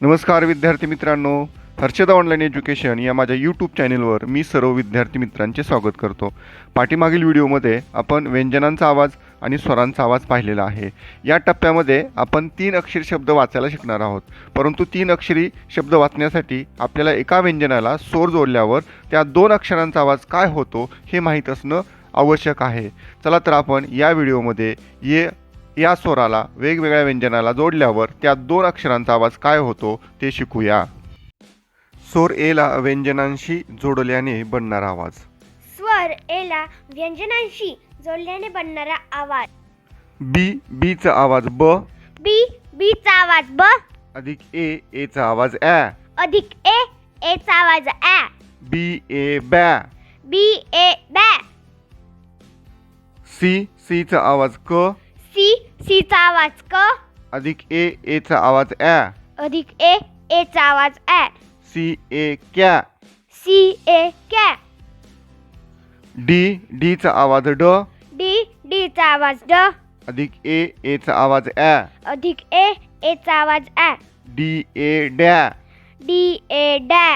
नमस्कार विद्यार्थी मित्रांनो हर्षदा ऑनलाईन एज्युकेशन या माझ्या यूट्यूब चॅनेलवर मी सर्व विद्यार्थी मित्रांचे स्वागत करतो. पाठीमागील व्हिडिओमध्ये आपण व्यंजनांचा आवाज आणि स्वरांचा आवाज पाहिलेला आहे. या टप्प्यामध्ये आपण तीन अक्षरी शब्द वाचायला शिकणार आहोत. परंतु तीन अक्षरी शब्द वाचण्यासाठी आपल्याला एका व्यंजनाला सोर जोडल्यावर त्या दोन अक्षरांचा आवाज काय होतो हे माहीत असणं आवश्यक आहे. चला तर आपण या व्हिडिओमध्ये ये या स्वराला वेगवेगळ्या व्यंजनाला जोडल्यावर त्या दोन अक्षरांचा आवाज काय होतो ते शिकूया. स्वर एला व्यंजनांशी जोडल्याने बनणारा आवाज. स्वर एला व्यंजनांशी जोडल्याने बनणारा आवाज. बी बीचा आवाज ब. बी बीचा आवाज ब. अधिक ए एचा आवाज ॲ. अधिक ए एचा आवाज ऍ बी ए बॅ. बी ए बॅ. सी सीचा आवाज क. सी सीचा आवाज़ क अधिक ए एचा आवाज़ ॲ अधिक ए एचा आवाज़ ऍ सी ए कॅ सी ए कॅ डी डीचा आवाज़ ड डी डीचा आवाज़ ड अधिक ए एचा आवाज़ ॲ अधिक ए एचा आवाज़ ऍ डी ए डॅ डी ए डॅ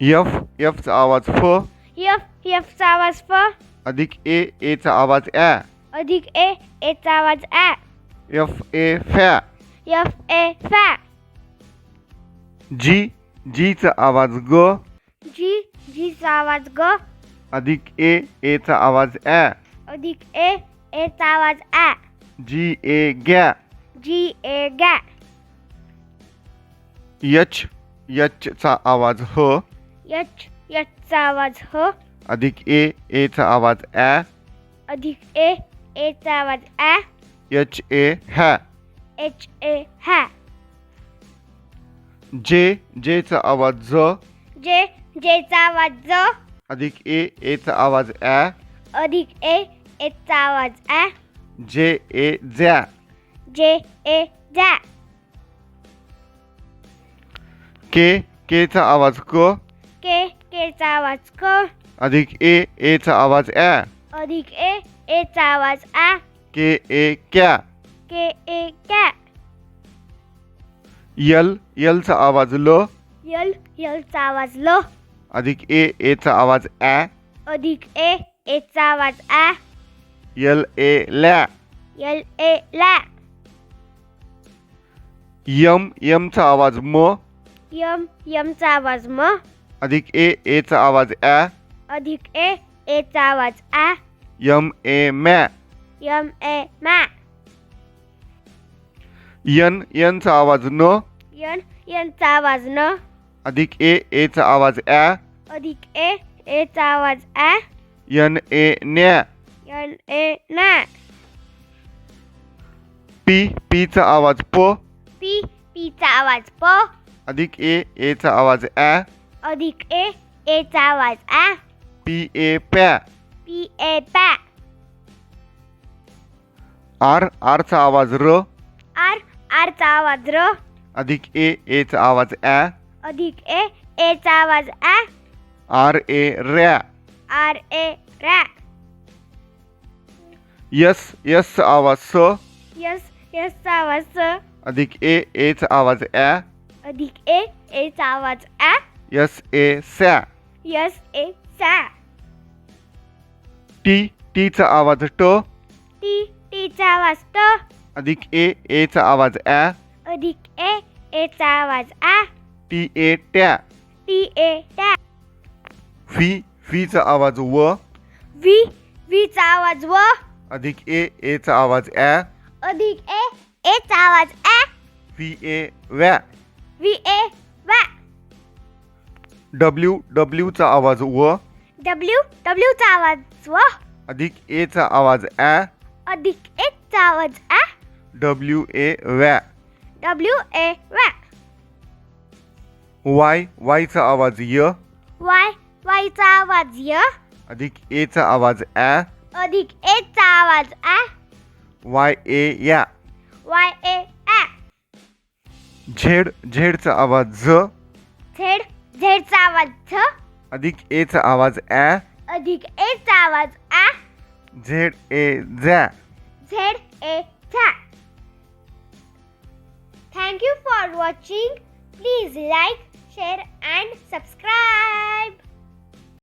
एफ़ एफचा आवाज़ फ एफ़ एफचा आवाज़ फ अधिक ए एचा आवाज़ ॲ अधिक ए एचा आवाज़ ऍ एफ़ ए फॅ एफ़ ए फॅ जी जीचा आवाज़ ग. जी जीचा आवाज़ ग. अधिक ए एचा आवाज़ ॲ अधिक ए एचा आवाज़ ऍ जी ए गॅ जी ए गॅ यच यचचा आवाज़ ह यच यचचा आवाज़ ह अधिक ए एचा आवाज़ ॲ अधिक ए एचा आवाज़ ऍ एच ए हॅ. एच ए हॅ. जे जेचा आवाज़ ज जे जेचा आवाज़ ज अधिक ए एचा आवाज़ ॲ अधिक ए एचा आवाज़ ऍ जे ए ज्या जे ए जॅ के केचा आवाज़ क के केचा आवाज़ क अधिक ए एचा आवाज़ ॲ अधिक ए एचा आवाज ऍ के ए कॅ के ए कॅ यल यलचा आवाज ल. यल यलचा आवाज ल. अधिक ए एचा आवाज ॲ अधिक ए एचा आवाज ऍ यल ए लॅ यल ए लॅ यम यमचा आवाज म. यम यमचा आवाज म. अधिक ए एचा आवाज ॲ अधिक ए एचा आवाज ऍ यम ए मॅ यम ए मॅ यन यनचा आवाज़ न यन यनचा आवाज़ न अधिक ए एचा आवाज़ ॲ अधिक ए एचा आवाज़ ऍ यन ए न्या यन ए नॅ पी पीचा आवाज़ प पी पीचा आवाज़ प अधिक ए एचा आवाज़ ॲ अधिक ए एचा आवाज़ ऍ पी ए पॅ पी ए पॅ आर आरचा आवाज़ र. आर आरचा आवाज़ र. अधिक ए एचा आवाज़ ॲ. अधिक ए एचा आवाज़ ऍ आर ए रॅ. आर ए रॅ. यस यसचा आवाज़ स. यस यसचा आवाज़ स. अधिक ए एचा आवाज़ ॲ. अधिक ए एचा आवाज़ ऍ यस ए सॅ. यस ए सॅ. टी टीचा आवाज ट. टी टीचा आवाज ट. अधिक ए एचा आवाज ॲ. अधिक ए एचा आवाज ऍ टी ए टॅ. टी ए टॅ. फी फीचा आवाज व. व्ही व्हीचा आवाज व. अधिक ए एचा आवाज ॲ. अधिक ए एचा आवाज ऍ व्ही ए व्या. व्ही ए वॅ डब्ल्यू डब्ल्यूचा आवाज व. डब्ल्यू डब्ल्यूचा आवाज व? अधिक एचा आवाज ॲ. अधिक एचा आवाज ऍ डब्ल्यू ए व्या डब्ल्यू ए वॅ. वाय वायचा आवाज य. वाय वायचा आवाज य. अधिक एचा आवाज ॲ. अधिक एचा आवाज ऍ वाय ए या. वाय ए ऍ झेड झेडचा आवाज झ झेड झेडचा आवाज झ अधिक एचा आवाज ॲ अधिक एचा आवाज ऍ झेड ए झॅ झेड ए झॅ Thank you for watching. Please like, share and subscribe.